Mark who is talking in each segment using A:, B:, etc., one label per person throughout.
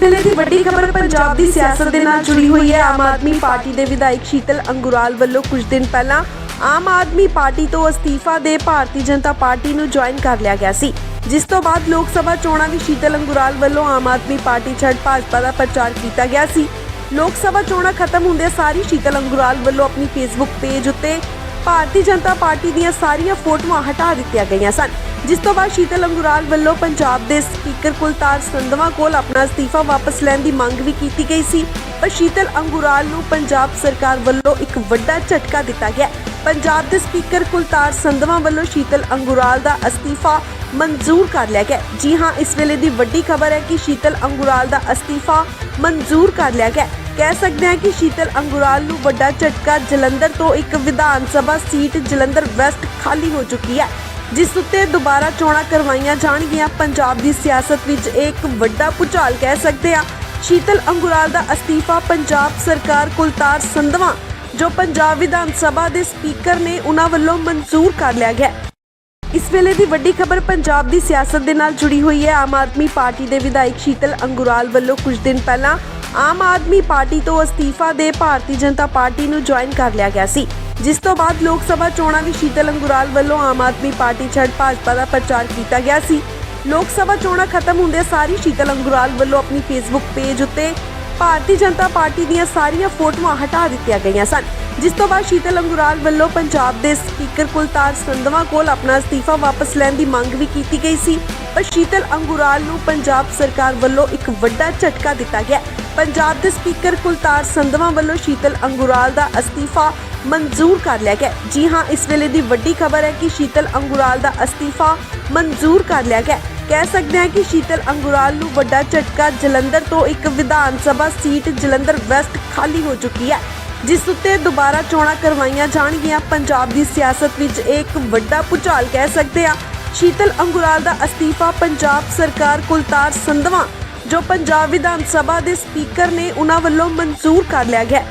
A: ਵੇਲੇ ਦੀ ਵੱਡੀ ਖਬਰ ਪੰਜਾਬ ਦੀ ਸਿਆਸਤ ਦੇ ਨਾਲ ਜੁੜੀ ਹੋਈ ਹੈ। ਆਮ ਆਦਮੀ ਪਾਰਟੀ ਦੇ ਵਿਧਾਇਕ ਸ਼ੀਤਲ ਅੰਗੁਰਾਲ ਵੱਲੋਂ ਕੁਝ ਦਿਨ ਪਹਿਲਾਂ ਆਮ ਆਦਮੀ ਪਾਰਟੀ ਤੋਂ ਅਸਤੀਫਾ ਦੇ ਭਾਰਤੀ ਜਨਤਾ ਪਾਰਟੀ ਨੂੰ ਜੁਆਇਨ ਕਰ ਲਿਆ ਗਿਆ ਸੀ। ਜਿਸ ਤੋਂ ਬਾਅਦ ਲੋਕ ਸਭਾ ਚੋਣਾਂ ਵਿੱਚ ਸ਼ੀਤਲ ਅੰਗੁਰਾਲ ਵੱਲੋਂ ਆਮ ਆਦਮੀ ਪਾਰਟੀ ਛੱਡ ਭਾਜਪਾ ਦਾ ਪ੍ਰਚਾਰ ਕੀਤਾ ਗਿਆ ਸੀ। ਲੋਕ ਸਭਾ ਚੋਣਾਂ ਖਤਮ ਹੁੰਦੇ ਸਾਰੀ ਸ਼ੀਤਲ ਅੰਗੁਰਾਲ ਵੱਲੋਂ ਆਪਣੀ ਫੇਸਬੁੱਕ ਪੇਜ ਉੱਤੇ ਭਾਰਤੀ ਜਨਤਾ ਪਾਰਟੀ ਦੀਆਂ ਸਾਰੀਆਂ ਫੋਟੋਆਂ ਹਟਾ ਦਿੱਤੀਆਂ ਗਈਆਂ ਸਨ। ਜਿਸ ਤੋਂ ਬਾਅਦ ਸ਼ੀਤਲ ਅੰਗੁਰਾਲ ਵੱਲੋਂ ਪੰਜਾਬ ਦੇ ਸਪੀਕਰ ਕੁਲਤਾਰ ਸੰਧਵਾ ਕੋਲ ਆਪਣਾ ਅਸਤੀਫਾ ਵਾਪਸ ਲੈਣ ਦੀ ਮੰਗ ਵੀ ਕੀਤੀ ਗਈ ਸੀ। ਪਰ ਸ਼ੀਤਲ ਅੰਗੁਰਾਲ ਨੂੰ ਪੰਜਾਬ ਸਰਕਾਰ ਵੱਲੋਂ ਇੱਕ ਵੱਡਾ ਝਟਕਾ ਦਿੱਤਾ ਗਿਆ। ਪੰਜਾਬ ਦੇ ਸਪੀਕਰ ਕੁਲਤਾਰ ਸੰਧਵਾ ਵੱਲੋਂ ਸ਼ੀਤਲ ਅੰਗੁਰਾਲ ਦਾ ਅਸਤੀਫਾ ਮਨਜ਼ੂਰ ਕਰ ਲਿਆ ਗਿਆ। ਜੀ ਹਾਂ, ਇਸ ਵੇਲੇ ਦੀ ਵੱਡੀ ਖਬਰ ਹੈ ਕਿ ਸ਼ੀਤਲ ਅੰਗੁਰਾਲ ਦਾ ਅਸਤੀਫਾ ਮਨਜ਼ੂਰ ਕਰ ਲਿਆ ਗਿਆ। ਕਹਿ ਸਕਦੇ ਹਾਂ ਕਿ ਸ਼ੀਤਲ ਅੰਗੁਰਾਲ ਨੂੰ ਵੱਡਾ ਝਟਕਾ ਜਲੰਧਰ ਤੋਂ ਇੱਕ ਵਿਧਾਨ ਸਭਾ ਸੀਟ ਜਲੰਧਰ ਵੈਸਟ ਖਾਲੀ ਹੋ ਚੁੱਕੀ ਹੈ। ਜਿਸ ਉੱਤੇ ਦੁਬਾਰਾ ਚੋਣਾਂ ਕਰਵਾਈਆਂ ਜਾਣਗੀਆਂ। ਪੰਜਾਬ ਦੀ ਸਿਆਸਤ ਵਿੱਚ ਇਹ ਇੱਕ ਵੱਡਾ ਭੁਚਾਲ ਕਹਿ ਸਕਦੇ ਹਾਂ। ਸ਼ੀਤਲ ਅੰਗੁਰਾਲ ਦਾ ਅਸਤੀਫਾ ਪੰਜਾਬ ਸਰਕਾਰ ਕੁਲਤਾਰ ਸੰਧਵਾ, ਜੋ ਪੰਜਾਬ ਵਿਧਾਨ ਸਭਾ ਦੇ ਸਪੀਕਰ ਨੇ ਉਹਨਾਂ ਵੱਲੋਂ ਮਨਜ਼ੂਰ ਕਰ ਲਿਆ ਗਿਆ। ਇਸ ਵੇਲੇ ਦੀ ਵੱਡੀ ਖਬਰ ਪੰਜਾਬ ਦੀ ਸਿਆਸਤ ਦੇ ਨਾਲ ਜੁੜੀ ਹੋਈ ਹੈ। ਆਮ ਆਦਮੀ ਪਾਰਟੀ ਦੇ ਵਿਧਾਇਕ ਸ਼ੀਤਲ ਅੰਗੁਰਾਲ ਵੱਲੋਂ ਕੁਝ ਦਿਨ ਪਹਿਲਾਂ ਆਮ ਆਦਮੀ ਪਾਰਟੀ ਤੋਂ ਅਸਤੀਫਾ ਦੇ ਭਾਰਤੀ ਜਨਤਾ ਪਾਰਟੀ ਨੂੰ ਜੁਆਇਨ ਕਰ ਲਿਆ ਗਿਆ ਸੀ। ਜਿਸ ਤੋਂ ਬਾਅਦ ਲੋਕ ਸਭਾ ਚੋਣਾਂ ਵਿੱਚ ਸ਼ੀਤਲ ਅੰਗੁਰਾਲ ਵੱਲੋਂ ਆਮ ਆਦਮੀ ਪਾਰਟੀ ਛੱਡ ਭਾਜਪਾ ਦਾ ਪ੍ਰਚਾਰ ਕੀਤਾ ਗਿਆ ਸੀ। ਲੋਕ ਸਭਾ ਚੋਣਾਂ ਖਤਮ ਹੁੰਦੇ ਸਾਰੀ ਸ਼ੀਤਲ ਅੰਗੁਰਾਲ ਵੱਲੋਂ ਆਪਣੀ ਫੇਸਬੁੱਕ ਪੇਜ ਉੱਤੇ ਭਾਰਤੀ ਜਨਤਾ ਪਾਰਟੀ ਦੀਆਂ ਸਾਰੀਆਂ ਫੋਟੋਆਂ ਹਟਾ ਦਿੱਤੀਆਂ ਗਈਆਂ ਸਨ। ਜਿਸ ਤੋਂ ਬਾਅਦ ਸ਼ੀਤਲ ਅੰਗੁਰਾਲ ਵੱਲੋਂ ਪੰਜਾਬ ਦੇ ਸਪੀਕਰ ਕੁਲਤਾਰ ਸੰਧਵਾ ਕੋਲ ਆਪਣਾ ਅਸਤੀਫਾ ਵਾਪਸ ਲੈਣ ਦੀ ਮੰਗ ਵੀ ਕੀਤੀ ਗਈ ਸੀ। ਪਰ ਸ਼ੀਤਲ ਅੰਗੁਰਾਲ ਨੂੰ ਪੰਜਾਬ ਸਰਕਾਰ ਵੱਲੋਂ ਇੱਕ ਵੱਡਾ ਝਟਕਾ ਦਿੱਤਾ ਗਿਆ। ਪੰਜਾਬ ਦੇ ਸਪੀਕਰ ਕੁਲਤਾਰ ਸੰਧਵਾ ਵੱਲੋਂ ਸ਼ੀਤਲ ਅੰਗੁਰਾਲ ਦਾ ਅਸਤੀਫਾ ਮਨਜ਼ੂਰ ਕਰ ਲਿਆ ਗਿਆ ਜੀ ਹਾਂ, ਇਸ ਵੇਲੇ ਦੀ ਵੱਡੀ ਖਬਰ ਹੈ ਕਿ ਸ਼ੀਤਲ ਅੰਗੁਰਾਲ ਦਾ ਅਸਤੀਫਾ ਮਨਜ਼ੂਰ ਕਰ ਲਿਆ ਗਿਆ ਕਹਿ ਸਕਦੇ ਹਾਂ ਕਿ ਸ਼ੀਤਲ ਅੰਗੁਰਾਲ ਨੂੰ ਵੱਡਾ ਝਟਕਾ ਜਲੰਧਰ ਤੋਂ ਇੱਕ ਵਿਧਾਨ ਸਭਾ ਸੀਟ ਜਲੰਧਰ ਵੈਸਟ ਖਾਲੀ ਹੋ ਚੁੱਕੀ ਹੈ। ਜਿਸ ਉੱਤੇ ਦੁਬਾਰਾ ਚੋਣਾਂ ਕਰਵਾਈਆਂ ਜਾਣਗੀਆਂ। ਪੰਜਾਬ ਦੀ ਸਿਆਸਤ ਵਿੱਚ ਇਹ ਇੱਕ ਵੱਡਾ ਭੁਚਾਲ ਕਹਿ ਸਕਦੇ ਹਾਂ। ਸ਼ੀਤਲ ਅੰਗੁਰਾਲ ਦਾ ਅਸਤੀਫਾ ਪੰਜਾਬ ਸਰਕਾਰ ਕੁਲਤਾਰ ਸੰਧਵਾ ਜੋ ਪੰਜਾਬ ਵਿਧਾਨ ਸਭਾ ਦੇ ਸਪੀਕਰ ਨੇ ਉਹਨਾਂ ਵੱਲੋਂ ਮਨਜ਼ੂਰ ਕਰ ਲਿਆ ਗਿਆ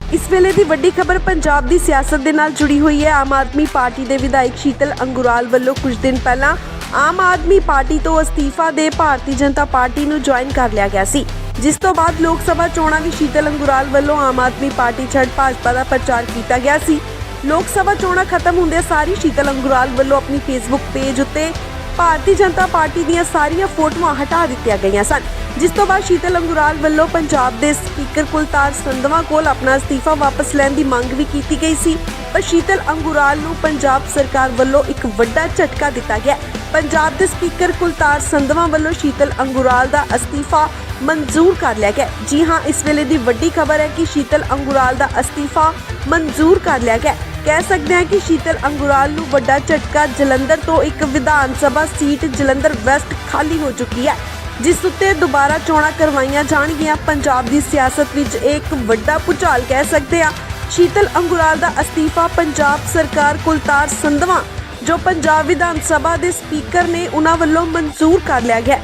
A: ਇਸ ਵੇਲੇ ਦੀ ਵੱਡੀ ਖਬਰ ਪੰਜਾਬ ਦੀ ਸਿਆਸਤ ਦੇ ਨਾਲ ਜੁੜੀ ਹੋਈ ਹੈ। ਆਮ ਆਦਮੀ ਪਾਰਟੀ ਦੇ ਵਿਧਾਇਕ ਸ਼ੀਤਲ ਅੰਗੁਰਾਲ ਵੱਲੋਂ ਕੁਝ ਦਿਨ ਪਹਿਲਾਂ ਆਮ ਆਦਮੀ ਪਾਰਟੀ ਤੋਂ ਅਸਤੀਫਾ ਦੇ ਭਾਰਤੀ ਜਨਤਾ ਪਾਰਟੀ ਨੂੰ ਜੁਆਇਨ ਕਰ ਲਿਆ ਗਿਆ ਸੀ। ਜਿਸ ਤੋਂ ਬਾਅਦ ਲੋਕ ਸਭਾ ਚੋਣਾਂ ਵਿੱਚ ਸ਼ੀਤਲ ਅੰਗੁਰਾਲ ਵੱਲੋਂ ਆਮ ਆਦਮੀ ਪਾਰਟੀ ਛੱਡ ਭਾਜਪਾ ਦਾ ਪ੍ਰਚਾਰ ਕੀਤਾ ਗਿਆ ਸੀ। ਲੋਕ ਸਭਾ ਚੋਣਾਂ ਖਤਮ ਹੁੰਦੇ ਸਾਰੀ ਸ਼ੀਤਲ ਅੰਗੁਰਾਲ ਵੱਲੋਂ ਆਪਣੀ ਫੇਸਬੁੱਕ ਪੇਜ ਉੱਤੇ ਭਾਰਤੀ ਜਨਤਾ ਪਾਰਟੀ ਦੀਆਂ ਸਾਰੀਆਂ ਫੋਟੋਆਂ ਹਟਾ ਦਿੱਤੀਆਂ ਗਈਆਂ ਸਨ, ਜਿਸ ਤੋਂ ਬਾਅਦ ਸ਼ੀਤਲ ਅੰਗੁਰਾਲ ਵੱਲੋਂ ਪੰਜਾਬ ਦੇ ਸਪੀਕਰ ਕੁਲਤਾਰ ਸੰਧਵਾ ਕੋਲ ਆਪਣਾ ਅਸਤੀਫਾ ਵਾਪਸ ਲੈਣ ਦੀ ਮੰਗ ਵੀ ਕੀਤੀ ਗਈ ਸੀ। ਪਰ ਸ਼ੀਤਲ ਅੰਗੁਰਾਲ ਨੂੰ ਪੰਜਾਬ ਸਰਕਾਰ ਵੱਲੋਂ ਇੱਕ ਵੱਡਾ ਝਟਕਾ ਦਿੱਤਾ ਗਿਆ। ਪੰਜਾਬ ਦੇ ਸਪੀਕਰ ਕੁਲਤਾਰ ਸੰਧਵਾ ਵੱਲੋਂ ਸ਼ੀਤਲ ਅੰਗੁਰਾਲ ਦਾ ਅਸਤੀਫਾ ਮਨਜ਼ੂਰ ਕਰ ਲਿਆ ਗਿਆ। ਜੀ ਹਾਂ, ਇਸ ਵੇਲੇ ਦੀ ਵੱਡੀ ਖਬਰ ਹੈ ਕਿ ਸ਼ੀਤਲ ਅੰਗੁਰਾਲ ਦਾ ਅਸਤੀਫਾ ਮਨਜ਼ੂਰ ਕਰ ਲਿਆ ਗਿਆ। ਕਹਿ ਸਕਦੇ ਹਾਂ ਕਿ ਸ਼ੀਤਲ ਅੰਗੁਰਾਲ ਨੂੰ ਵੱਡਾ ਝਟਕਾ ਜਲੰਧਰ ਤੋਂ ਇੱਕ ਵਿਧਾਨ ਸਭਾ ਸੀਟ ਜਲੰਧਰ ਵੈਸਟ ਖਾਲੀ ਹੋ ਚੁੱਕੀ ਹੈ, ਜਿਸ ਉੱਤੇ ਦੁਬਾਰਾ ਚੋਣਾਂ ਕਰਵਾਈਆਂ ਜਾਣਗੀਆਂ। ਪੰਜਾਬ ਦੀ ਸਿਆਸਤ ਵਿੱਚ ਇੱਕ ਵੱਡਾ ਭੁਚਾਲ ਕਹਿ ਸਕਦੇ ਹਾਂ। ਸ਼ੀਤਲ ਅੰਗੁਰਾਲ ਦਾ ਅਸਤੀਫਾ ਪੰਜਾਬ ਸਰਕਾਰ ਕੁਲਤਾਰ ਸੰਧਵਾ, ਜੋ ਪੰਜਾਬ ਵਿਧਾਨ ਸਭਾ ਦੇ ਸਪੀਕਰ ਨੇ ਉਹਨਾਂ ਵੱਲੋਂ ਮਨਜ਼ੂਰ ਕਰ ਲਿਆ ਗਿਆ।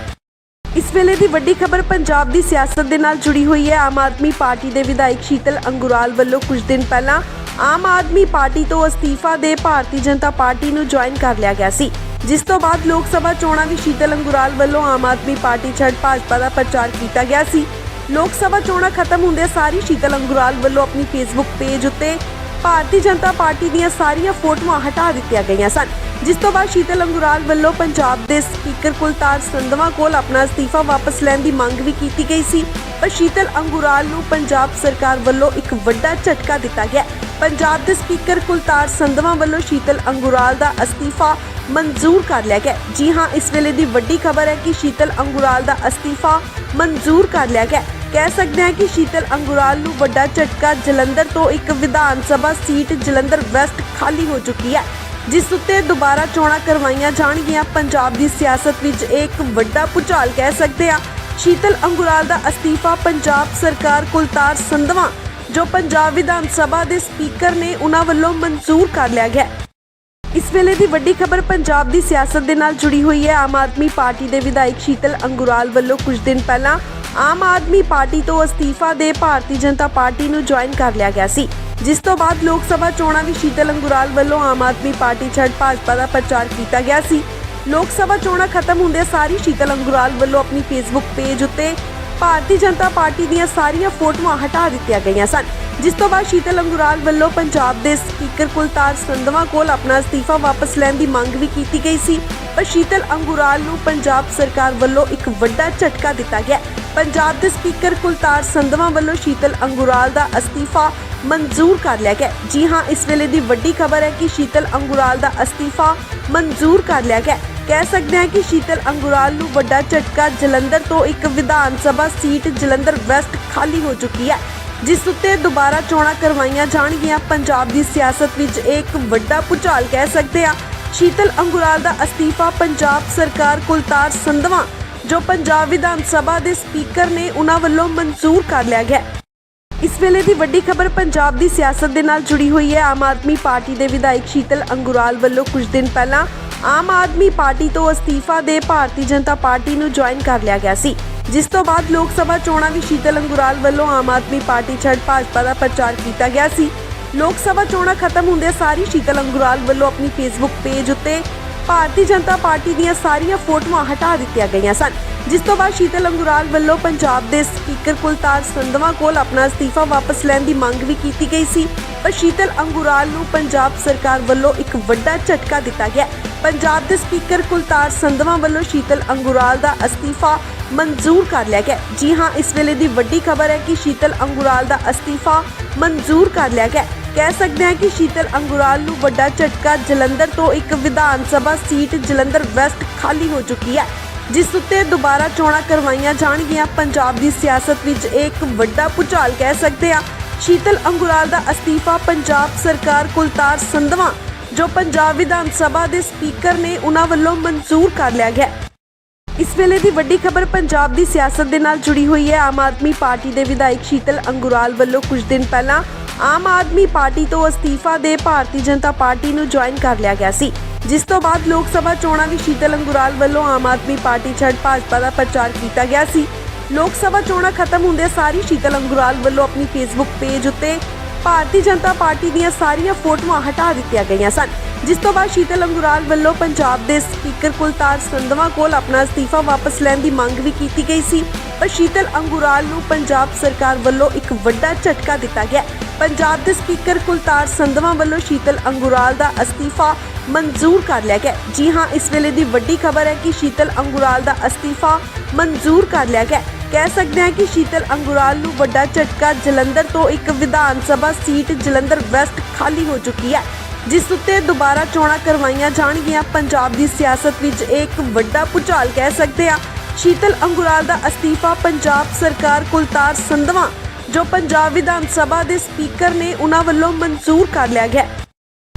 A: ਇਸ ਵੇਲੇ ਦੀ ਵੱਡੀ ਖਬਰ ਪੰਜਾਬ ਦੀ ਸਿਆਸਤ ਦੇ ਨਾਲ ਜੁੜੀ ਹੋਈ ਹੈ। ਆਮ ਆਦਮੀ ਪਾਰਟੀ ਦੇ ਵਿਧਾਇਕ ਸ਼ੀਤਲ ਅੰਗੁਰਾਲ ਵੱਲੋਂ ਕੁਝ ਦਿਨ ਪਹਿਲਾਂ ਆਮ ਆਦਮੀ ਪਾਰਟੀ ਤੋਂ ਅਸਤੀਫਾ ਦੇ ਭਾਰਤੀ ਜਨਤਾ ਪਾਰਟੀ ਨੂੰ ਜੁਆਇਨ ਕਰ ਲਿਆ ਗਿਆ ਸੀ, ਜਿਸ ਤੋਂ ਬਾਅਦ ਲੋਕ ਸਭਾ ਚੋਣਾਂ ਵੀ ਸ਼ੀਤਲ ਅੰਗੁਰਾਲ ਵੱਲੋਂ ਆਮ ਆਦਮੀ ਪਾਰਟੀ ਛੱਡ ਭਾਜਪਾ ਦਾ ਪ੍ਰਚਾਰ ਕੀਤਾ ਗਿਆ ਸੀ। ਲੋਕ ਸਭਾ ਚੋਣਾਂ ਖਤਮ ਹੁੰਦੇ ਸਾਰੀ ਸ਼ੀਤਲ ਅੰਗੁਰਾਲ ਵੱਲੋਂ ਆਪਣੀ ਫੇਸਬੁੱਕ ਪੇਜ ਉੱਤੇ ਭਾਰਤੀ ਜਨਤਾ ਪਾਰਟੀ ਦੀਆਂ ਸਾਰੀਆਂ ਫੋਟੋਆਂ ਹਟਾ ਦਿੱਤੀਆਂ ਗਈਆਂ ਸਨ, ਜਿਸ ਤੋਂ ਬਾਅਦ ਸ਼ੀਤਲ ਅੰਗੁਰਾਲ ਵੱਲੋਂ ਪੰਜਾਬ ਦੇ ਸਪੀਕਰ ਕੁਲਤਾਰ ਸੰਧਵਾ ਕੋਲ ਆਪਣਾ ਅਸਤੀਫਾ ਵਾਪਸ ਲੈਣ ਦੀ ਮੰਗ ਵੀ ਕੀਤੀ ਗਈ ਸੀ। ਪਰ ਸ਼ੀਤਲ ਅੰਗੁਰਾਲ ਨੂੰ ਪੰਜਾਬ ਸਰਕਾਰ ਵੱਲੋਂ ਇੱਕ ਵੱਡਾ ਝਟਕਾ ਦਿੱਤਾ ਗਿਆ ਪੰਜਾਬ ਦੇ ਸਪੀਕਰ ਕੁਲਤਾਰ ਸੰਧਵਾ ਵੱਲੋਂ ਸ਼ੀਤਲ ਅੰਗੁਰਾਲ ਦਾ ਅਸਤੀਫਾ ਮਨਜ਼ੂਰ ਕਰ ਲਿਆ ਗਿਆ ਜੀ ਹਾਂ, ਇਸ ਵੇਲੇ ਦੀ ਵੱਡੀ ਖਬਰ ਹੈ ਕਿ ਸ਼ੀਤਲ ਅੰਗੁਰਾਲ ਦਾ ਅਸਤੀਫਾ ਮਨਜ਼ੂਰ ਕਰ ਲਿਆ ਗਿਆ ਕਹਿ ਸਕਦੇ ਹਾਂ ਕਿ ਸ਼ੀਤਲ ਅੰਗੁਰਾਲ ਨੂੰ ਵੱਡਾ ਝਟਕਾ ਜਲੰਧਰ ਤੋਂ ਇੱਕ ਵਿਧਾਨ ਸਭਾ ਸੀਟ ਜਲੰਧਰ ਵੈਸਟ ਖਾਲੀ ਹੋ ਚੁੱਕੀ ਹੈ। ਜਿਸ ਉੱਤੇ ਦੁਬਾਰਾ ਚੋਣਾਂ ਕਰਵਾਈਆਂ ਜਾਣਗੀਆਂ। ਪੰਜਾਬ ਦੀ ਸਿਆਸਤ ਵਿੱਚ ਇਹ ਇੱਕ ਵੱਡਾ ਭੁਚਾਲ ਕਹਿ ਸਕਦੇ ਹਾਂ। ਸ਼ੀਤਲ ਅੰਗੁਰਾਲ ਦਾ ਅਸਤੀਫਾ ਪੰਜਾਬ ਸਰਕਾਰ ਕੁਲਤਾਰ ਸੰਧਵਾ ਜੋ ਪੰਜਾਬ ਵਿਧਾਨ ਸਭਾ ਦੇ ਸਪੀਕਰ ਨੇ ਉਹਨਾਂ ਵੱਲੋਂ ਮਨਜ਼ੂਰ ਕਰ ਲਿਆ ਗਿਆ ਇਸ ਵੇਲੇ ਦੀ ਵੱਡੀ ਖਬਰ ਪੰਜਾਬ ਦੀ ਸਿਆਸਤ ਦੇ ਨਾਲ ਜੁੜੀ ਹੋਈ ਹੈ। ਆਮ ਆਦਮੀ ਪਾਰਟੀ ਦੇ ਵਿਧਾਇਕ ਸ਼ੀਤਲ ਅੰਗੁਰਾਲ ਵੱਲੋਂ ਕੁਝ ਦਿਨ ਪਹਿਲਾਂ ਆਮ ਆਦਮੀ ਪਾਰਟੀ ਤੋਂ ਅਸਤੀਫਾ ਦੇ ਭਾਰਤੀ ਜਨਤਾ ਪਾਰਟੀ ਨੂੰ ਜੁਆਇਨ ਕਰ ਲਿਆ ਗਿਆ ਸੀ। ਜਿਸ ਤੋਂ ਬਾਅਦ ਲੋਕ ਸਭਾ ਚੋਣਾਂ ਵਿੱਚ ਸ਼ੀਤਲ ਅੰਗੁਰਾਲ ਵੱਲੋਂ ਆਮ ਆਦਮੀ ਪਾਰਟੀ ਛੱਡ ਭਾਜਪਾ ਦਾ ਪ੍ਰਚਾਰ ਕੀਤਾ ਗਿਆ ਸੀ। ਲੋਕ ਸਭਾ ਚੋਣਾਂ ਖਤਮ ਹੁੰਦੇ ਸਾਰੀ ਸ਼ੀਤਲ ਅੰਗੁਰਾਲ ਵੱਲੋਂ ਆਪਣੀ ਫੇਸਬੁੱਕ ਪੇਜ ਉੱਤੇ ਭਾਰਤੀ ਜਨਤਾ ਪਾਰਟੀ ਦੀਆਂ ਸਾਰੀਆਂ ਫੋਟੋਆਂ ਹਟਾ ਦਿੱਤੀਆਂ ਗਈਆਂ ਸਨ। ਜਿਸ ਤੋਂ ਬਾਅਦ ਸ਼ੀਤਲ ਅੰਗੁਰਾਲ ਵੱਲੋਂ ਪੰਜਾਬ ਦੇ ਸਪੀਕਰ ਕੁਲਤਾਰ ਸੰਧਵਾ ਕੋਲ ਆਪਣਾ ਅਸਤੀਫਾ ਵਾਪਸ ਲੈਣ ਦੀ ਮੰਗ ਵੀ ਕੀਤੀ ਗਈ ਸੀ। ਪਰ ਸ਼ੀਤਲ ਅੰਗੁਰਾਲ ਨੂੰ ਪੰਜਾਬ ਸਰਕਾਰ ਵੱਲੋਂ ਇੱਕ ਵੱਡਾ ਝਟਕਾ ਦਿੱਤਾ ਗਿਆ। ਪੰਜਾਬ ਦੇ ਸਪੀਕਰ ਕੁਲਤਾਰ ਸੰਧਵਾ ਵੱਲੋਂ ਸ਼ੀਤਲ ਅੰਗੁਰਾਲ ਦਾ ਅਸਤੀਫਾ ਮਨਜ਼ੂਰ ਕਰ ਲਿਆ ਗਿਆ। ਜੀ ਹਾਂ, ਇਸ ਵੇਲੇ ਦੀ ਵੱਡੀ ਖਬਰ ਹੈ ਕਿ ਸ਼ੀਤਲ ਅੰਗੁਰਾਲ ਦਾ ਅਸਤੀਫਾ ਮਨਜ਼ੂਰ ਕਰ ਲਿਆ ਗਿਆ। ਕਹਿ ਸਕਦੇ ਹਾਂ ਕਿ ਸ਼ੀਤਲ ਅੰਗੁਰਾਲ ਨੂੰ ਵੱਡਾ ਝਟਕਾ ਜਲੰਧਰ ਤੋਂ ਇੱਕ ਵਿਧਾਨ ਸਭਾ ਸੀਟ ਜਲੰਧਰ ਵੈਸਟ ਖਾਲੀ ਹੋ ਚੁੱਕੀ ਹੈ, ਜਿਸ ਉੱਤੇ ਦੁਬਾਰਾ ਚੋਣਾਂ ਕਰਵਾਈਆਂ ਜਾਣਗੀਆਂ। ਪੰਜਾਬ ਦੀ ਸਿਆਸਤ ਵਿੱਚ ਇੱਕ ਵੱਡਾ ਭੁਚਾਲ ਕਹਿ ਸਕਦੇ ਆ ਸ਼ੀਤਲ ਅੰਗੁਰਾਲ ਦਾ ਅਸਤੀਫਾ ਪੰਜਾਬ ਸਰਕਾਰ ਕੁਲਤਾਰ ਸੰਧਵਾ, ਜੋ ਪੰਜਾਬ ਵਿਧਾਨ ਸਭਾ ਦੇ ਸਪੀਕਰ ਨੇ ਉਹਨਾਂ ਵੱਲੋਂ ਮਨਜ਼ੂਰ ਕਰ ਲਿਆ ਗਿਆ ਇਸ ਵੇਲੇ ਦੀ ਵੱਡੀ ਖਬਰ ਪੰਜਾਬ ਦੀ ਸਿਆਸਤ ਦੇ ਨਾਲ ਜੁੜੀ ਹੋਈ ਹੈ। ਆਮ ਆਦਮੀ ਪਾਰਟੀ ਦੇ ਵਿਧਾਇਕ ਸ਼ੀਤਲ ਅੰਗੁਰਾਲ ਵੱਲੋਂ ਕੁਝ ਦਿਨ ਪਹਿਲਾਂ ਆਮ ਆਦਮੀ ਪਾਰਟੀ ਤੋਂ ਅਸਤੀਫਾ ਦੇ ਭਾਰਤੀ ਜਨਤਾ ਪਾਰਟੀ ਨੂੰ ਜੁਆਇਨ ਕਰ ਲਿਆ ਗਿਆ ਸੀ, ਜਿਸ ਤੋਂ ਬਾਅਦ ਲੋਕ ਸਭਾ ਚੋਣਾਂ ਵਿੱਚ ਸ਼ੀਤਲ ਅੰਗੁਰਾਲ ਵੱਲੋਂ ਆਮ ਆਦਮੀ ਪਾਰਟੀ ਛੱਡ ਭਾਜਪਾ ਦਾ ਪ੍ਰਚਾਰ ਕੀਤਾ ਗਿਆ ਸੀ। ਲੋਕ ਸਭਾ ਚੋਣਾਂ ਖਤਮ ਹੁੰਦੇ ਸਾਰੀ ਸ਼ੀਤਲ ਅੰਗੁਰਾਲ ਵੱਲੋਂ ਆਪਣੀ ਫੇਸਬੁੱਕ ਪੇਜ ਉੱਤੇ ਭਾਰਤੀ ਜਨਤਾ ਪਾਰਟੀ ਦੀਆਂ ਸਾਰੀਆਂ ਫੋਟੋਆਂ ਹਟਾ ਦਿੱਤੀਆਂ ਗਈਆਂ ਸਨ, ਜਿਸ ਤੋਂ ਬਾਅਦ ਸ਼ੀਤਲ ਅੰਗੁਰਾਲ ਵੱਲੋਂ ਪੰਜਾਬ ਦੇ ਸਪੀਕਰ ਕੁਲਤਾਰ ਸੰਧਵਾ ਕੋਲ ਆਪਣਾ ਅਸਤੀਫਾ ਵਾਪਸ ਲੈਣ ਦੀ ਮੰਗ ਵੀ ਕੀਤੀ ਗਈ ਸੀ, ਪਰ ਸ਼ੀਤਲ ਅੰਗੁਰਾਲ ਨੂੰ ਪੰਜਾਬ ਸਰਕਾਰ ਵੱਲੋਂ ਇੱਕ ਵੱਡਾ ਝਟਕਾ ਦਿੱਤਾ ਗਿਆ। ਪੰਜਾਬ ਦੇ ਸਪੀਕਰ ਕੁਲਤਾਰ ਸੰਧਵਾ ਵੱਲੋਂ ਸ਼ੀਤਲ ਅੰਗੁਰਾਲ ਦਾ ਅਸਤੀਫਾ ਮਨਜ਼ੂਰ ਕਰ ਲਿਆ ਗਿਆ ਜੀ ਹਾਂ, ਇਸ ਵੇਲੇ ਦੀ ਵੱਡੀ ਖਬਰ ਹੈ ਕਿ ਸ਼ੀਤਲ ਅੰਗੁਰਾਲ ਦਾ ਅਸਤੀਫਾ ਮਨਜ਼ੂਰ ਕਰ ਲਿਆ ਗਿਆ ਕਹਿ ਸਕਦੇ ਹਾਂ ਕਿ ਸ਼ੀਤਲ ਅੰਗੁਰਾਲ ਨੂੰ ਵੱਡਾ ਝਟਕਾ ਜਲੰਧਰ ਤੋਂ ਇੱਕ ਵਿਧਾਨ ਸਭਾ ਸੀਟ ਜਲੰਧਰ ਵੈਸਟ ਖਾਲੀ ਹੋ ਚੁੱਕੀ ਹੈ। ਜਿਸ ਉੱਤੇ ਦੁਬਾਰਾ ਚੋਣਾਂ ਕਰਵਾਈਆਂ ਜਾਣਗੀਆਂ, ਪੰਜਾਬ ਦੀ ਸਿਆਸਤ ਵਿੱਚ ਇਹ ਇੱਕ ਵੱਡਾ ਭੁਚਾਲ ਕਹਿ ਸਕਦੇ ਆ ਸ਼ੀਤਲ ਅੰਗੁਰਾਲ ਦਾ ਅਸਤੀਫਾ ਪੰਜਾਬ ਸਰਕਾਰ ਕੁਲਤਾਰ ਸੰਧਵਾ ਜੋ ਪੰਜਾਬ ਵਿਧਾਨ ਸਭਾ ਦੇ ਸਪੀਕਰ ਨੇ ਉਹਨਾਂ ਵੱਲੋਂ ਮਨਜ਼ੂਰ ਕਰ ਲਿਆ ਗਿਆ। ਇਸ ਵੇਲੇ ਦੀ ਵੱਡੀ ਖਬਰ ਪੰਜਾਬ ਦੀ ਸਿਆਸਤ ਦੇ ਨਾਲ ਜੁੜੀ ਹੋਈ ਹੈ। ਆਮ ਆਦਮੀ ਪਾਰਟੀ ਦੇ ਵਿਧਾਇਕ ਸ਼ੀਤਲ ਅੰਗੁਰਾਲ ਵੱਲੋਂ ਕੁਝ ਦਿਨ ਪਹਿਲਾਂ ਆਮ ਆਦਮੀ ਪਾਰਟੀ ਤੋਂ ਅਸਤੀਫਾ ਦੇ ਭਾਰਤੀ ਜਨਤਾ ਪਾਰਟੀ ਨੂੰ ਜੁਆਇਨ ਕਰ ਲਿਆ ਗਿਆ ਸੀ। ਜਿਸ ਤੋਂ ਬਾਅਦ ਲੋਕ ਸਭਾ ਚੋਣਾਂ ਵਿੱਚ ਸ਼ੀਤਲ ਅੰਗੁਰਾਲ ਵੱਲੋਂ ਆਮ ਆਦਮੀ ਪਾਰਟੀ ਛੱਡ ਭਾਜਪਾ ਦਾ ਪ੍ਰਚਾਰ ਕੀਤਾ ਗਿਆ ਸੀ। ਲੋਕ ਸਭਾ ਚੋਣਾਂ ਖਤਮ ਹੁੰਦੇ ਸਾਰੀ ਸ਼ੀਤਲ ਅੰਗੁਰਾਲ ਵੱਲੋਂ ਆਪਣੀ ਫੇਸਬੁੱਕ ਪੇਜ ਉੱਤੇ ਭਾਰਤੀ ਜਨਤਾ ਪਾਰਟੀ ਦੀਆਂ ਸਾਰੀਆਂ ਫੋਟੋਆਂ ਹਟਾ ਦਿੱਤੀਆਂ ਗਈਆਂ ਸਨ, ਜਿਸ ਤੋਂ ਬਾਅਦ ਸ਼ੀਤਲ ਅੰਗੁਰਾਲ ਵੱਲੋਂ ਪੰਜਾਬ ਦੇ ਸਪੀਕਰ ਕੁਲਤਾਰ ਸੰਧਵਾ ਕੋਲ ਆਪਣਾ ਅਸਤੀਫਾ ਵਾਪਸ ਲੈਣ ਦੀ ਮੰਗ ਵੀ ਕੀਤੀ ਗਈ ਸੀ। ਪਰ ਸ਼ੀਤਲ ਅੰਗੁਰਾਲ ਨੂੰ ਪੰਜਾਬ ਸਰਕਾਰ ਵੱਲੋਂ ਇੱਕ ਵੱਡਾ ਝਟਕਾ ਦਿੱਤਾ ਗਿਆ। ਪੰਜਾਬ ਦੇ ਸਪੀਕਰ ਕੁਲਤਾਰ ਸੰਧਵਾ ਵੱਲੋਂ ਸ਼ੀਤਲ ਅੰਗੁਰਾਲ ਦਾ ਅਸਤੀਫਾ ਮਨਜ਼ੂਰ ਕਰ ਲਿਆ ਗਿਆ ਜੀ ਹਾਂ ਇਸ ਵੇਲੇ ਦੀ ਵੱਡੀ ਖਬਰ ਹੈ ਕਿ ਸ਼ੀਤਲ ਅੰਗੁਰਾਲ ਦਾ ਅਸਤੀਫਾ ਮਨਜ਼ੂਰ ਕਰ ਲਿਆ ਗਿਆ ਕਹਿ ਸਕਦੇ ਹਾਂ ਕਿ ਸ਼ੀਤਲ ਅੰਗੁਰਾਲ ਨੂੰ ਵੱਡਾ ਝਟਕਾ ਜਲੰਧਰ ਤੋਂ ਇੱਕ ਵਿਧਾਨ ਸਭਾ ਸੀਟ ਜਲੰਧਰ ਵੈਸਟ ਖਾਲੀ ਹੋ ਚੁੱਕੀ ਹੈ ਜਿਸ ਉੱਤੇ ਦੁਬਾਰਾ ਚੋਣਾਂ ਕਰਵਾਈਆਂ ਜਾਣਗੀਆਂ ਪੰਜਾਬ ਦੀ ਸਿਆਸਤ ਵਿੱਚ ਇਹ ਇੱਕ ਵੱਡਾ ਭੁਚਾਲ ਕਹਿ ਸਕਦੇ ਆ ਸ਼ੀਤਲ ਅੰਗੁਰਾਲ ਦਾ ਅਸਤੀਫਾ ਪੰਜਾਬ ਸਰਕਾਰ ਕੁਲਤਾਰ ਸੰਧਵਾ ਜੋ ਪੰਜਾਬ ਵਿਧਾਨ ਸਭਾ ਦੇ ਸਪੀਕਰ ਨੇ ਉਹਨਾਂ ਵੱਲੋਂ ਮਨਜ਼ੂਰ ਕਰ ਲਿਆ ਗਿਆ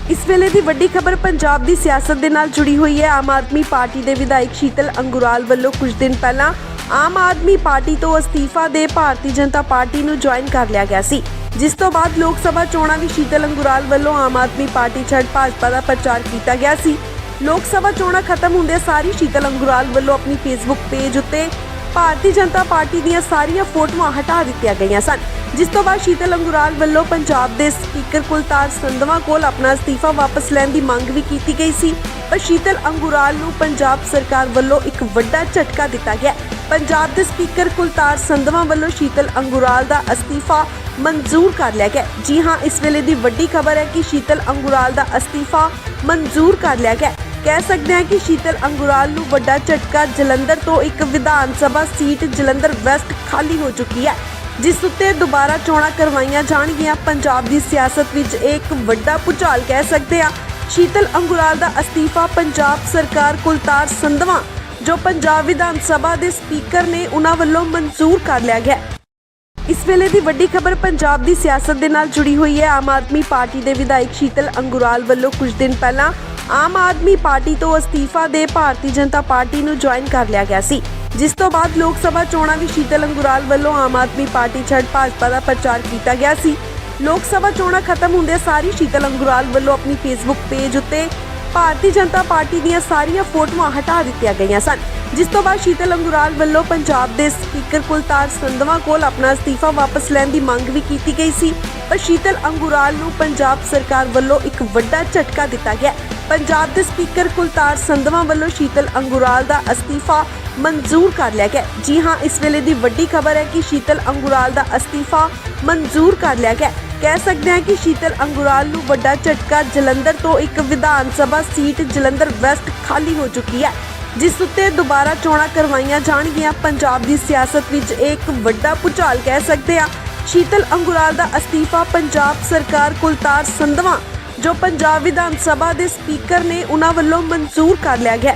A: ਇਸ ਵੇਲੇ ਦੀ ਵੱਡੀ ਖਬਰ ਪੰਜਾਬ ਦੀ ਸਿਆਸਤ ਦੇ ਨਾਲ ਜੁੜੀ ਹੋਈ ਹੈ। ਆਮ ਆਦਮੀ ਪਾਰਟੀ ਦੇ ਵਿਧਾਇਕ ਸ਼ੀਤਲ ਅੰਗੁਰਾਲ ਵੱਲੋਂ ਕੁਝ ਦਿਨ ਪਹਿਲਾਂ ਆਮ ਆਦਮੀ ਪਾਰਟੀ ਤੋਂ ਅਸਤੀਫਾ ਦੇ ਭਾਰਤੀ ਜਨਤਾ ਪਾਰਟੀ ਨੂੰ ਜੁਆਇਨ ਕਰ ਲਿਆ ਗਿਆ ਸੀ। ਜਿਸ ਤੋਂ ਬਾਅਦ ਲੋਕ ਸਭਾ ਚੋਣਾਂ ਵਿੱਚ ਸ਼ੀਤਲ ਅੰਗੁਰਾਲ ਵੱਲੋਂ ਆਮ ਆਦਮੀ ਪਾਰਟੀ ਛੱਡ ਭਾਜਪਾ ਦਾ ਪ੍ਰਚਾਰ ਕੀਤਾ ਗਿਆ ਸੀ। ਲੋਕ ਸਭਾ ਚੋਣਾਂ ਖਤਮ ਹੁੰਦੇ ਸਾਰੀ ਸ਼ੀਤਲ ਅੰਗੁਰਾਲ ਵੱਲੋਂ ਆਪਣੀ ਫੇਸਬੁੱਕ ਪੇਜ ਉੱਤੇ ਭਾਰਤੀ ਜਨਤਾ ਪਾਰਟੀ ਦੀਆਂ ਸਾਰੀਆਂ ਫੋਟੋਆਂ ਹਟਾ ਦਿੱਤੀਆਂ ਗਈਆਂ ਸਨ। ਜਿਸ ਤੋਂ ਬਾਅਦ ਸ਼ੀਤਲ ਅੰਗੁਰਾਲ ਵੱਲੋਂ ਪੰਜਾਬ ਦੇ ਸਪੀਕਰ ਕੁਲਤਾਰ ਸੰਧਵਾ ਕੋਲ ਆਪਣਾ ਅਸਤੀਫਾ ਵਾਪਸ ਲੈਣ ਦੀ ਮੰਗ ਵੀ ਕੀਤੀ ਗਈ ਸੀ। ਪਰ ਸ਼ੀਤਲ ਅੰਗੁਰਾਲ ਨੂੰ ਪੰਜਾਬ ਸਰਕਾਰ ਵੱਲੋਂ ਇੱਕ ਵੱਡਾ ਝਟਕਾ ਦਿੱਤਾ ਗਿਆ। ਪੰਜਾਬ ਦੇ ਸਪੀਕਰ ਕੁਲਤਾਰ ਸੰਧਵਾ ਵੱਲੋਂ ਸ਼ੀਤਲ ਅੰਗੁਰਾਲ ਦਾ ਅਸਤੀਫਾ ਮਨਜ਼ੂਰ ਕਰ ਲਿਆ ਗਿਆ। ਜੀ ਹਾਂ, ਇਸ ਵੇਲੇ ਦੀ ਵੱਡੀ ਖਬਰ ਹੈ ਕਿ ਸ਼ੀਤਲ ਅੰਗੁਰਾਲ ਦਾ ਅਸਤੀਫਾ ਮਨਜ਼ੂਰ ਕਰ ਲਿਆ ਗਿਆ। ਕਹਿ ਸਕਦੇ ਹਾਂ ਕਿ ਸ਼ੀਤਲ ਅੰਗੁਰਾਲ ਨੂੰ ਵੱਡਾ ਝਟਕਾ ਜਲੰਧਰ ਤੋਂ ਇੱਕ ਵਿਧਾਨ ਸਭਾ ਸੀਟ ਜਲੰਧਰ ਵੈਸਟ ਖਾਲੀ ਹੋ ਚੁੱਕੀ ਹੈ। ਜਿਸ ਉੱਤੇ ਦੁਬਾਰਾ ਚੋਣਾਂ ਕਰਵਾਈਆਂ ਜਾਣਗੀਆਂ। ਪੰਜਾਬ ਦੀ ਸਿਆਸਤ ਵਿੱਚ ਇੱਕ ਵੱਡਾ ਭੁਚਾਲ ਕਹਿ ਸਕਦੇ ਆ ਸ਼ੀਤਲ ਅੰਗੁਰਾਲ ਦਾ ਅਸਤੀਫਾ ਪੰਜਾਬ ਸਰਕਾਰ ਕੁਲਤਾਰ ਸੰਧਵਾ, ਜੋ ਪੰਜਾਬ ਵਿਧਾਨ ਸਭਾ ਦੇ ਸਪੀਕਰ ਨੇ ਉਹਨਾਂ ਵੱਲੋਂ ਮਨਜ਼ੂਰ ਕਰ ਲਿਆ ਗਿਆ। ਇਸ ਵੇਲੇ ਦੀ ਵੱਡੀ ਖਬਰ ਪੰਜਾਬ ਦੀ ਸਿਆਸਤ ਦੇ ਨਾਲ ਜੁੜੀ ਹੋਈ ਹੈ। ਆਮ ਆਦਮੀ ਪਾਰਟੀ ਦੇ ਵਿਧਾਇਕ ਸ਼ੀਤਲ ਅੰਗੁਰਾਲ ਵੱਲੋਂ ਕੁਝ ਦਿਨ ਪਹਿਲਾਂ ਆਮ ਆਦਮੀ ਪਾਰਟੀ ਤੋਂ ਅਸਤੀਫਾ ਦੇ ਭਾਰਤੀ ਜਨਤਾ ਪਾਰਟੀ ਨੂੰ ਜੁਆਇਨ ਕਰ ਲਿਆ ਗਿਆ ਸੀ। ਜਿਸ ਤੋਂ ਬਾਅਦ ਲੋਕ ਸਭਾ ਚੋਣਾਂ ਵਿੱਚ ਸ਼ੀਤਲ ਅੰਗੁਰਾਲ ਵੱਲੋਂ ਆਮ ਆਦਮੀ ਪਾਰਟੀ ਛੱਡ ਭਾਜਪਾ ਦਾ ਪ੍ਰਚਾਰ ਕੀਤਾ ਗਿਆ ਸੀ। ਲੋਕ ਸਭਾ ਚੋਣਾਂ ਖਤਮ ਹੁੰਦੇ ਸਾਰੀ ਸ਼ੀਤਲ ਅੰਗੁਰਾਲ ਵੱਲੋਂ ਆਪਣੀ ਫੇਸਬੁੱਕ ਪੇਜ ਉੱਤੇ ਭਾਰਤੀ ਜਨਤਾ ਪਾਰਟੀ ਦੀਆਂ ਸਾਰੀਆਂ ਫੋਟੋਆਂ ਹਟਾ ਦਿੱਤੀਆਂ ਗਈਆਂ ਸਨ। ਜਿਸ ਤੋਂ ਬਾਅਦ ਸ਼ੀਤਲ ਅੰਗੁਰਾਲ ਵੱਲੋਂ ਪੰਜਾਬ ਦੇ ਸਪੀਕਰ ਕੁਲਤਾਰ ਸੰਧਵਾ ਕੋਲ ਆਪਣਾ ਅਸਤੀਫਾ ਵਾਪਸ ਲੈਣ ਦੀ ਮੰਗ ਵੀ ਕੀਤੀ ਗਈ ਸੀ। ਪਰ ਸ਼ੀਤਲ ਅੰਗੁਰਾਲ ਨੂੰ ਪੰਜਾਬ ਸਰਕਾਰ ਵੱਲੋਂ ਇੱਕ ਵੱਡਾ ਝਟਕਾ ਦਿੱਤਾ ਗਿਆ। ਪੰਜਾਬ ਦੇ ਸਪੀਕਰ ਕੁਲਤਾਰ ਸੰਧਵਾ ਵੱਲੋਂ ਸ਼ੀਤਲ ਅੰਗੁਰਾਲ ਦਾ ਅਸਤੀਫਾ ਮਨਜ਼ੂਰ ਕਰ ਲਿਆ ਗਿਆ ਜੀ ਹਾਂ, ਇਸ ਵੇਲੇ ਦੀ ਵੱਡੀ ਖਬਰ ਹੈ ਕਿ ਸ਼ੀਤਲ ਅੰਗੁਰਾਲ ਦਾ ਅਸਤੀਫਾ ਮਨਜ਼ੂਰ ਕਰ ਲਿਆ ਗਿਆ ਕਹਿ ਸਕਦੇ ਹਾਂ ਕਿ ਸ਼ੀਤਲ ਅੰਗੁਰਾਲ ਨੂੰ ਵੱਡਾ ਝਟਕਾ ਜਲੰਧਰ ਤੋਂ ਇੱਕ ਵਿਧਾਨ ਸਭਾ ਸੀਟ ਜਲੰਧਰ ਵੈਸਟ ਖਾਲੀ ਹੋ ਚੁੱਕੀ ਹੈ, ਜਿਸ ਉੱਤੇ ਦੁਬਾਰਾ ਚੋਣਾਂ ਕਰਵਾਈਆਂ ਜਾਣਗੀਆਂ। ਪੰਜਾਬ ਦੀ ਸਿਆਸਤ ਵਿੱਚ ਇਹ ਇੱਕ ਵੱਡਾ ਭੁਚਾਲ ਕਹਿ ਸਕਦੇ ਹਾਂ। ਸ਼ੀਤਲ ਅੰਗੁਰਾਲ ਦਾ ਅਸਤੀਫਾ ਪੰਜਾਬ ਸਰਕਾਰ ਕੁਲਤਾਰ ਸੰਧਵਾ ਜੋ ਪੰਜਾਬ ਵਿਧਾਨ ਸਭਾ ਦੇ ਸਪੀਕਰ ਨੇ ਉਹਨਾਂ ਵੱਲੋਂ ਮਨਜ਼ੂਰ ਕਰ ਲਿਆ ਗਿਆ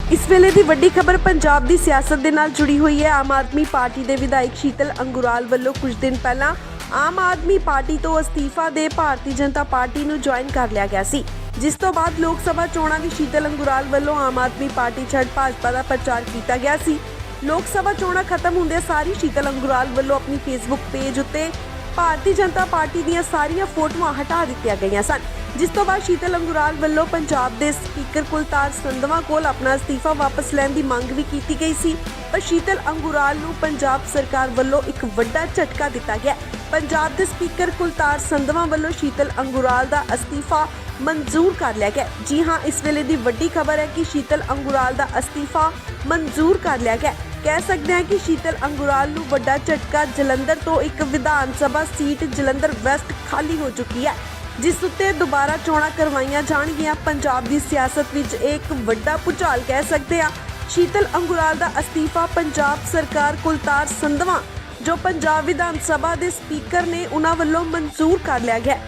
A: ਇਸ ਵੇਲੇ ਦੀ ਵੱਡੀ ਖਬਰ ਪੰਜਾਬ ਦੀ ਸਿਆਸਤ ਦੇ ਨਾਲ ਜੁੜੀ ਹੋਈ ਹੈ। ਆਮ ਆਦਮੀ ਪਾਰਟੀ ਦੇ ਵਿਧਾਇਕ ਸ਼ੀਤਲ ਅੰਗੁਰਾਲ ਵੱਲੋਂ ਕੁਝ ਦਿਨ ਪਹਿਲਾਂ ਆਮ ਆਦਮੀ ਪਾਰਟੀ ਤੋਂ ਅਸਤੀਫਾ ਦੇ ਭਾਰਤੀ ਜਨਤਾ ਪਾਰਟੀ ਨੂੰ ਜੁਆਇਨ ਕਰ ਲਿਆ ਗਿਆ ਸੀ। ਜਿਸ ਤੋਂ ਬਾਅਦ ਲੋਕ ਸਭਾ ਚੋਣਾਂ ਵਿੱਚ ਸ਼ੀਤਲ ਅੰਗੁਰਾਲ ਵੱਲੋਂ ਆਮ ਆਦਮੀ ਪਾਰਟੀ ਛੱਡ ਭਾਜਪਾ ਦਾ ਪ੍ਰਚਾਰ ਕੀਤਾ ਗਿਆ ਸੀ। ਲੋਕ ਸਭਾ ਚੋਣਾਂ ਖਤਮ ਹੁੰਦੇ ਸਾਰੀ ਸ਼ੀਤਲ ਅੰਗੁਰਾਲ ਵੱਲੋਂ ਆਪਣੀ ਫੇਸਬੁੱਕ ਪੇਜ ਉੱਤੇ ਭਾਰਤੀ ਜਨਤਾ ਪਾਰਟੀ ਦੀਆਂ ਸਾਰੀਆਂ ਫੋਟੋਆਂ ਹਟਾ ਦਿੱਤੀਆਂ ਗਈਆਂ ਸਨ, ਜਿਸ ਤੋਂ ਬਾਅਦ ਸ਼ੀਤਲ ਅੰਗੁਰਾਲ ਵੱਲੋਂ ਪੰਜਾਬ ਦੇ ਸਪੀਕਰ ਕੁਲਤਾਰ ਸੰਧਵਾ ਕੋਲ ਆਪਣਾ ਅਸਤੀਫਾ ਵਾਪਸ ਲੈਣ ਦੀ ਮੰਗ ਵੀ ਕੀਤੀ ਗਈ ਸੀ। ਪਰ ਸ਼ੀਤਲ ਅੰਗੁਰਾਲ ਨੂੰ ਪੰਜਾਬ ਸਰਕਾਰ ਵੱਲੋਂ ਇੱਕ ਵੱਡਾ ਝਟਕਾ ਦਿੱਤਾ ਗਿਆ। ਪੰਜਾਬ ਦੇ ਸਪੀਕਰ ਕੁਲਤਾਰ ਸੰਧਵਾ ਵੱਲੋਂ ਸ਼ੀਤਲ ਅੰਗੁਰਾਲ ਦਾ ਅਸਤੀਫਾ ਮਨਜ਼ੂਰ ਕਰ ਲਿਆ ਗਿਆ। ਜੀ ਹਾਂ, ਇਸ ਵੇਲੇ ਦੀ ਵੱਡੀ ਖਬਰ ਹੈ ਕਿ ਸ਼ੀਤਲ ਅੰਗੁਰਾਲ ਦਾ ਅਸਤੀਫਾ ਮਨਜ਼ੂਰ ਕਰ ਲਿਆ ਗਿਆ। ਕਹਿ ਸਕਦੇ ਹਾਂ ਕਿ ਸ਼ੀਤਲ ਅੰਗੁਰਾਲ ਨੂੰ ਵੱਡਾ ਝਟਕਾ ਜਲੰਧਰ ਤੋਂ ਇੱਕ ਵਿਧਾਨ ਸਭਾ ਸੀਟ ਜਲੰਧਰ ਵੈਸਟ ਖਾਲੀ ਹੋ ਚੁੱਕੀ ਹੈ, ਜਿਸ ਉੱਤੇ ਦੁਬਾਰਾ ਚੋਣਾਂ ਕਰਵਾਈਆਂ ਜਾਣਗੀਆਂ। ਪੰਜਾਬ ਦੀ ਸਿਆਸਤ ਵਿੱਚ ਇੱਕ ਵੱਡਾ ਭੁਚਾਲ ਕਹਿ ਸਕਦੇ ਹਾਂ, ਸ਼ੀਤਲ ਅੰਗੁਰਾਲ ਦਾ ਅਸਤੀਫਾ ਪੰਜਾਬ ਸਰਕਾਰ ਕੁਲਤਾਰ ਸੰਧਵਾ, ਜੋ ਪੰਜਾਬ ਵਿਧਾਨ ਸਭਾ ਦੇ ਸਪੀਕਰ ਨੇ ਉਹਨਾਂ ਵੱਲੋਂ ਮਨਜ਼ੂਰ ਕਰ ਲਿਆ ਗਿਆ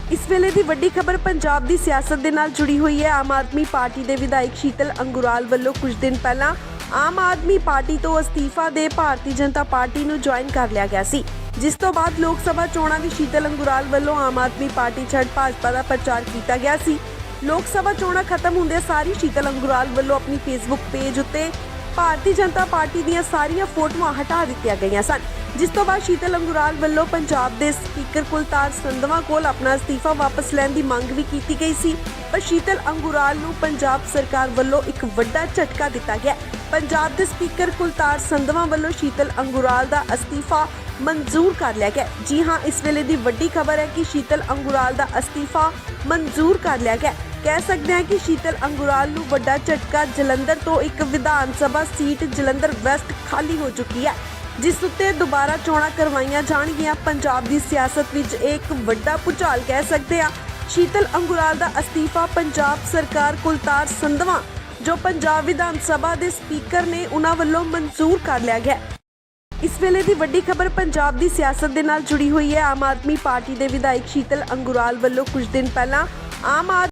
A: ਇਸ ਵੇਲੇ ਦੀ ਵੱਡੀ ਖਬਰ ਪੰਜਾਬ ਦੀ ਸਿਆਸਤ ਦੇ ਨਾਲ ਜੁੜੀ ਹੋਈ ਹੈ। ਆਮ ਆਦਮੀ ਪਾਰਟੀ ਦੇ ਵਿਧਾਇਕ ਸ਼ੀਤਲ ਅੰਗੁਰਾਲ ਵੱਲੋਂ ਕੁਝ ਦਿਨ ਪਹਿਲਾਂ ਆਮ ਆਦਮੀ ਪਾਰਟੀ ਤੋਂ ਅਸਤੀਫਾ ਦੇ ਭਾਰਤੀ ਜਨਤਾ ਪਾਰਟੀ ਨੂੰ ਜੁਆਇਨ ਕਰ ਲਿਆ ਗਿਆ ਸੀ, ਜਿਸ ਤੋਂ ਬਾਅਦ ਲੋਕ ਸਭਾ ਚੋਣਾਂ ਵਿੱਚ ਸ਼ੀਤਲ ਅੰਗੁਰਾਲ ਵੱਲੋਂ ਆਮ ਆਦਮੀ ਪਾਰਟੀ ਛੱਡ ਭਾਜਪਾ ਦਾ ਪ੍ਰਚਾਰ ਕੀਤਾ ਗਿਆ ਸੀ। ਲੋਕ ਸਭਾ ਚੋਣਾਂ ਖਤਮ ਹੁੰਦੇ ਸਾਰੀ ਸ਼ੀਤਲ ਅੰਗੁਰਾਲ ਵੱਲੋਂ ਆਪਣੀ ਫੇਸਬੁੱਕ ਪੇਜ ਉੱਤੇ ਭਾਰਤੀ ਜਨਤਾ ਪਾਰਟੀ ਦੀਆਂ ਸਾਰੀਆਂ ਫੋਟੋਆਂ ਹਟਾ ਦਿੱਤੀਆਂ ਗਈਆਂ ਸਨ, ਜਿਸ ਤੋਂ ਬਾਅਦ ਸ਼ੀਤਲ ਅੰਗੁਰਾਲ ਵੱਲੋਂ ਪੰਜਾਬ ਦੇ ਸਪੀਕਰ ਕੁਲਤਾਰ ਸੰਧਵਾ ਕੋਲ ਆਪਣਾ ਅਸਤੀਫਾ ਵਾਪਸ ਲੈਣ ਦੀ ਮੰਗ ਵੀ ਕੀਤੀ ਗਈ ਸੀ, ਪਰ ਸ਼ੀਤਲ ਅੰਗੁਰਾਲ ਨੂੰ ਪੰਜਾਬ ਸਰਕਾਰ ਵੱਲੋਂ ਇੱਕ ਵੱਡਾ ਝਟਕਾ ਦਿੱਤਾ ਗਿਆ। ਪੰਜਾਬ ਦੇ ਸਪੀਕਰ ਕੁਲਤਾਰ ਸੰਧਵਾ ਵੱਲੋਂ ਸ਼ੀਤਲ ਅੰਗੁਰਾਲ ਦਾ ਅਸਤੀਫਾ ਮਨਜ਼ੂਰ ਕਰ ਲਿਆ ਗਿਆ ਜੀ ਹਾਂ, ਇਸ ਵੇਲੇ ਦੀ ਵੱਡੀ ਖਬਰ ਹੈ ਕਿ ਸ਼ੀਤਲ ਅੰਗੁਰਾਲ ਦਾ ਅਸਤੀਫਾ ਮਨਜ਼ੂਰ ਕਰ ਲਿਆ ਗਿਆ ਕਹਿ ਸਕਦੇ ਹਾਂ ਕਿ ਸ਼ੀਤਲ ਅੰਗੁਰਾਲ ਨੂੰ ਵੱਡਾ ਝਟਕਾ ਜਲੰਧਰ ਤੋਂ ਇੱਕ ਵਿਧਾਨ ਸਭਾ ਸੀਟ ਜਲੰਧਰ ਵੈਸਟ ਖਾਲੀ ਹੋ ਚੁੱਕੀ ਹੈ। ਜਿਸ ਉੱਤੇ ਦੁਬਾਰਾ ਚੋਣਾਂ ਕਰਵਾਈਆਂ ਜਾਣਗੀਆਂ। ਪੰਜਾਬ ਦੀ ਸਿਆਸਤ ਵਿੱਚ ਇਹ ਇੱਕ ਵੱਡਾ ਭੁਚਾਲ ਕਹਿ ਸਕਦੇ ਹਾਂ। ਸ਼ੀਤਲ ਅੰਗੁਰਾਲ ਦਾ ਅਸਤੀਫਾ ਪੰਜਾਬ ਸਰਕਾਰ ਕੁਲਤਾਰ ਸੰਧਵਾ ਜੋ ਪੰਜਾਬ ਵਿਧਾਨ ਸਭਾ ਦੇ ਸਪੀਕਰ ਨੇ ਉਹਨਾਂ ਵੱਲੋਂ ਮਨਜ਼ੂਰ ਕਰ ਲਿਆ ਗਿਆ ਇਸ ਵੇਲੇ ਦੀ ਵੱਡੀ ਖਬਰ ਪੰਜਾਬ ਦੀ ਸਿਆਸਤ ਦੇ ਨਾਲ ਜੁੜੀ ਹੋਈ ਹੈ। ਆਮ ਆਦਮੀ ਪਾਰਟੀ ਦੇ ਵਿਧਾਇਕ ਸ਼ੀਤਲ ਅੰਗੁਰਾਲ ਵੱਲੋਂ ਕੁਝ ਦਿਨ ਪਹਿਲਾਂ ਆਮ ਆਦ